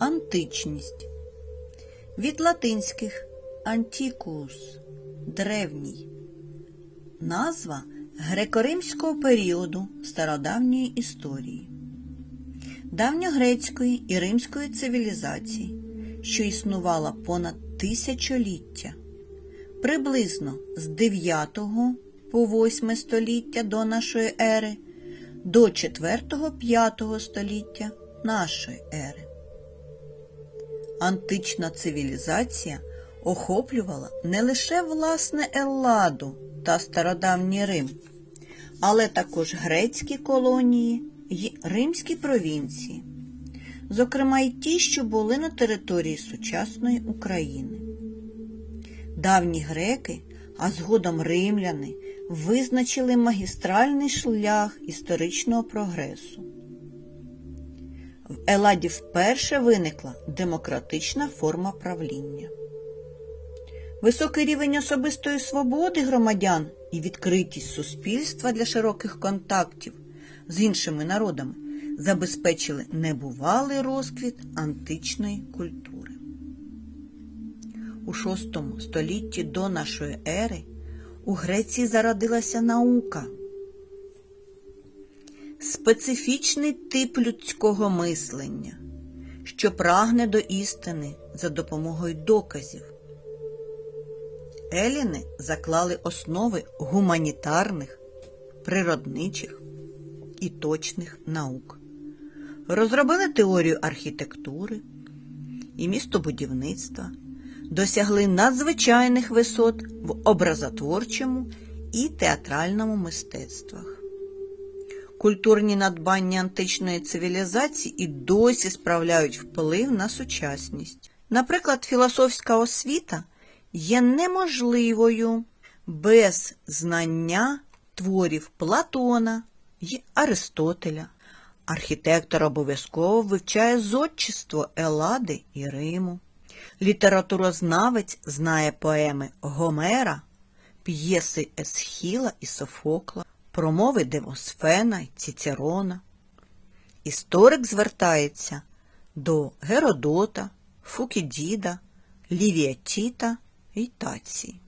Античність. Від латинських антікус древній. Назва греко-римського періоду стародавньої історії, давньогрецької і римської цивілізації, що існувала понад тисячоліття, приблизно з 9 по 8 століття до нашої ери до 4-5 століття нашої ери. Антична цивілізація охоплювала не лише власне Елладу та стародавній Рим, але також грецькі колонії й римські провінції, зокрема й ті, що були на території сучасної України. Давні греки, а згодом римляни, визначили магістральний шлях історичного прогресу. В Еладі вперше виникла демократична форма правління. Високий рівень особистої свободи громадян і відкритість суспільства для широких контактів з іншими народами забезпечили небувалий розквіт античної культури. У VI столітті до нашої ери у Греції зародилася наука специфічний тип людського мислення, що прагне до істини за допомогою доказів. Еліни заклали основи гуманітарних, природничих і точних наук, розробили теорію архітектури і містобудівництва, досягли надзвичайних висот в образотворчому і театральному мистецтвах. Культурні надбання античної цивілізації і досі справляють вплив на сучасність. Наприклад, філософська освіта є неможливою без знання творів Платона й Аристотеля. Архітектор обов'язково вивчає зодчество Елади і Риму. Літературознавець знає поеми Гомера, п'єси Есхіла і Софокла, промови Демосфена й Цицерона. Історик звертається до Геродота, Фукідіда, Лівія Тіта і Тації.